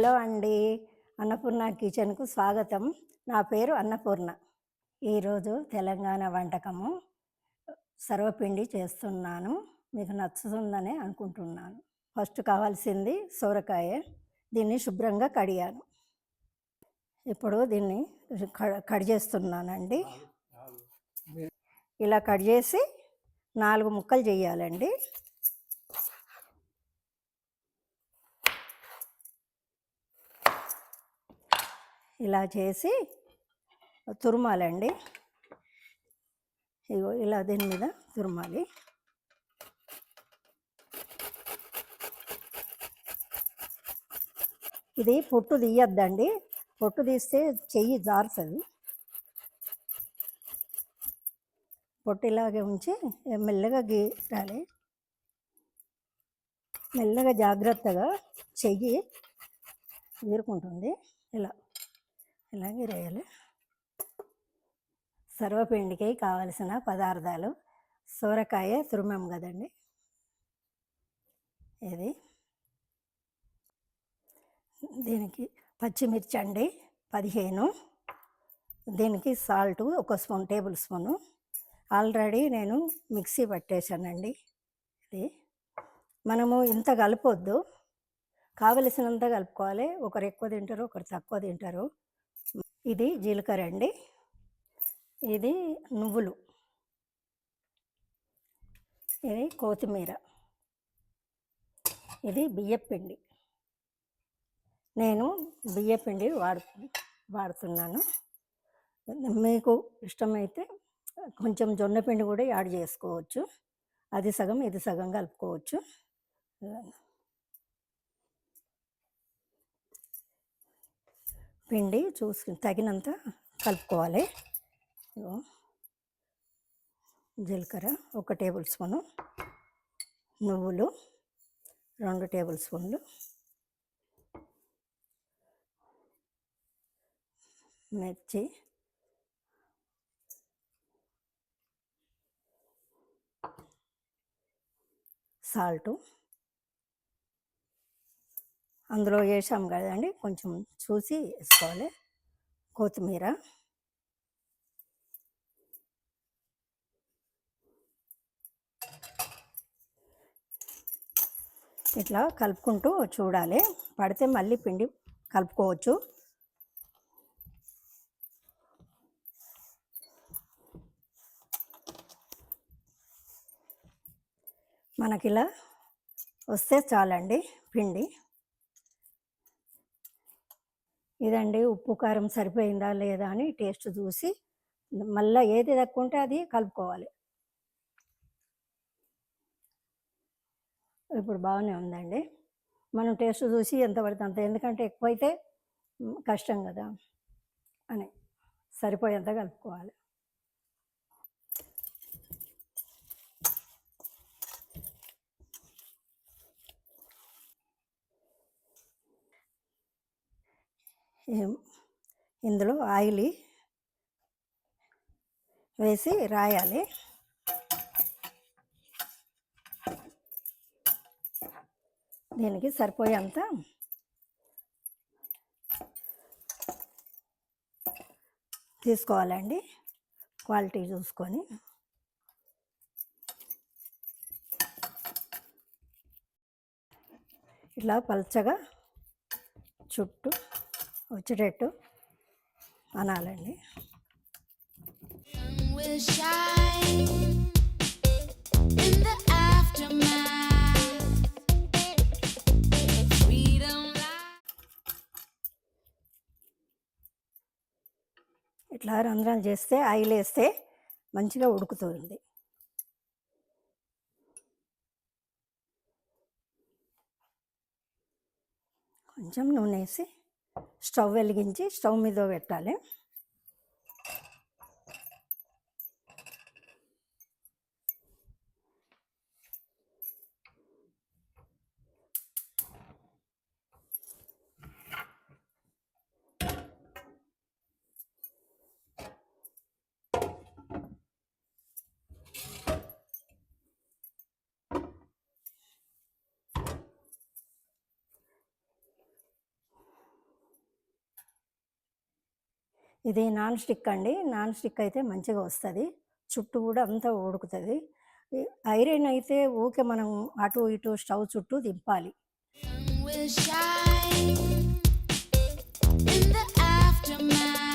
Hello అండి. అన్నపూర్ణ కిచెన్కు స్వాగతం. నా పేరు అన్నపూర్ణ. ఈరోజు తెలంగాణ వంటకము సర్వపిండి చేస్తున్నాను. మీకు నచ్చుతుందని అనుకుంటున్నాను. ఫస్ట్ కావాల్సింది సోరకాయ. దీన్ని శుభ్రంగా కడిగాను. ఇప్పుడు దీన్ని కట్ చేస్తున్నానండి. ఇలా కట్ చేసి నాలుగు ముక్కలు చేయాలండి. ఇలా చేసి తురుమాలండి. ఇగో ఇలా దీని మీద తురుమాలి. ఇది పొట్టు తీయద్దండి. పొట్టు తీస్తే చెయ్యి జారుతుంది. పొట్టు ఇలాగే ఉంచి మెల్లగా గీరాలి. మెల్లగా జాగ్రత్తగా చెయ్యి గీరుకుంటుంది. ఇలా. ఇలాగే రొయ్యలు సర్వపిండికి కావలసిన పదార్థాలు. సోరకాయ తురుమం కదండి. ఇది దీనికి పచ్చిమిర్చి అండి పదిహేను. దీనికి సాల్ట్ ఒక స్పూన్ టేబుల్ స్పూను. ఆల్రెడీ నేను మిక్సీ పట్టేశానండి. ఇది మనము ఇంత కలపొద్దు. కావలసినంత కలుపుకోవాలి. ఒకరు ఎక్కువ తింటారు ఒకరు తక్కువ తింటారు. ఇది జీలకర్ర అండి. ఇది నువ్వులు. ఇది కొత్తిమీర. ఇది బియ్యపిండి నేను బియ్యపిండి వాడు వాడుతున్నాను. మీకు ఇష్టమైతే కొంచెం జొన్న పిండి కూడా యాడ్ చేసుకోవచ్చు. అది సగం ఇది సగం కలుపుకోవచ్చు. పిండి చూసుకుని తగినంత కలుపుకోవాలి. జీలకర్ర ఒక టేబుల్ స్పూను నువ్వులు రెండు టేబుల్ స్పూన్లు మిర్చి సాల్టు అందులో వేసాం కదండి కొంచెం చూసి వేసుకోవాలి. కొత్తిమీర. ఇట్లా కలుపుకుంటూ చూడాలి. పడితే మళ్ళీ పిండి కలుపుకోవచ్చు. మనకి ఇలా వస్తే చాలండి పిండి. ఇదండి ఉప్పు కారం సరిపోయిందా లేదా అని టేస్ట్ చూసి మళ్ళీ ఏది తక్కువ ఉంటే అది కలుపుకోవాలి. ఇప్పుడు బాగానే ఉందండి. మనం టేస్ట్ చూసి ఎంత పడితే అంత ఎందుకంటే ఎక్కువైతే కష్టం కదా అని సరిపోయేంత కలుపుకోవాలి. ఇందులో ఆయిల్ వేసి రాయాలి. దీనికి సరిపోయేంత తీసుకోవాలండి. క్వాలిటీ చూసుకొని. ఇట్లా పలచగా చుట్టూ వచ్చేటట్టు అనాలండి. ఇట్లా రంధ్రాలు చేస్తే ఆయిల్ వేస్తే మంచిగా ఉడుకుతుంది కొంచెం నూనె వేసి స్టవ్ వెలిగించి స్టవ్ మీద పెట్టాలి. ఇది నాన్ స్టిక్ అండి. నాన్ స్టిక్ అయితే మంచిగా వస్తుంది. చుట్టూ కూడా అంతా ఉడుకుతుంది. ఐరన్ అయితే ఊకే మనం అటు ఇటు స్టవ్ చుట్టూ దింపాలి. In the aftermath.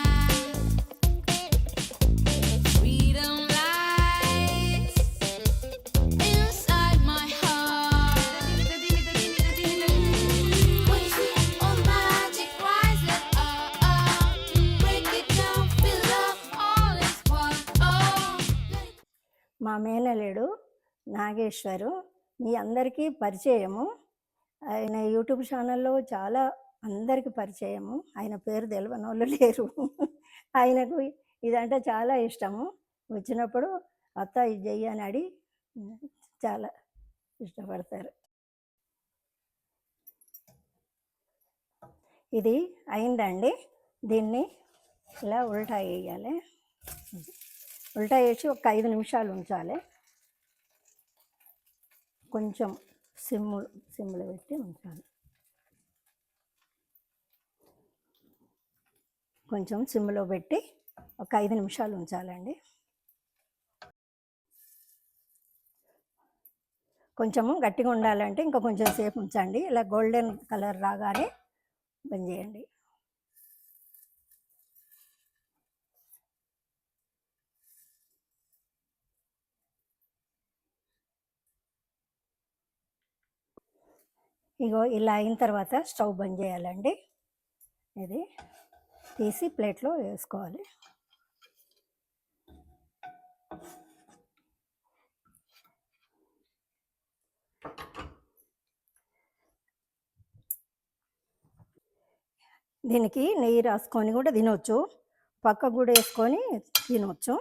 మేనలేడు నాగేశ్వరు మీ అందరికీ పరిచయము. ఆయన యూట్యూబ్ ఛానల్లో చాలా అందరికీ పరిచయము. ఆయన పేరు తెలియని వాళ్ళు లేరు. ఆయనకు ఇదంటే చాలా ఇష్టము. వచ్చినప్పుడు అత్త ఇది చెయ్యి అని అడి చాలా ఇష్టపడతారు. ఇది అయిందండి. దీన్ని ఇలా ఉల్టా వేయాలి ఉల్టా వేసి ఒక ఐదు నిమిషాలు ఉంచాలి. కొంచెం సిమ్ము సిమ్లో పెట్టి ఉంచాలి. కొంచెం సిమ్లో పెట్టి ఒక ఐదు నిమిషాలు ఉంచాలండి. కొంచెము గట్టిగా ఉండాలంటే ఇంకా కొంచెం సేపు ఉంచండి. ఇలా గోల్డెన్ కలర్ రాగానే బంద్ చేయండి. ఇగో ఇలా అయిన తర్వాత స్టవ్ బంద్ చేయాలండి. ఇది తీసి ప్లేట్లో వేసుకోవాలి. దీనికి నెయ్యి రాసుకొని కూడా తినొచ్చు. పక్క కూడా వేసుకొని తినొచ్చు.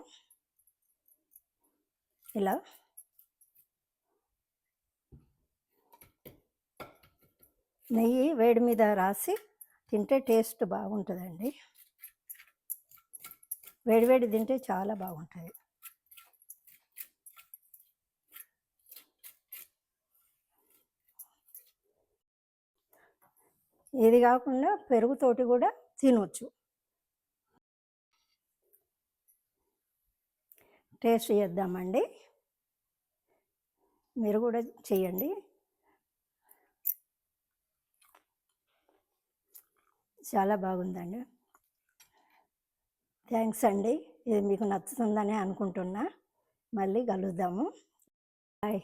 ఇలా నెయ్యి వేడి మీద రాసి తింటే టేస్ట్ బాగుంటుందండి. వేడివేడి తింటే చాలా బాగుంటుంది. ఇది కాకుండా పెరుగుతోటి కూడా తినవచ్చు టేస్ట్ చేద్దామండి. మీరు కూడా చేయండి. చాలా బాగుందండి. థ్యాంక్స్ అండి. ఇది మీకు నచ్చుతుందని అనుకుంటున్నా. మళ్ళీ కలుద్దాము. బాయ్.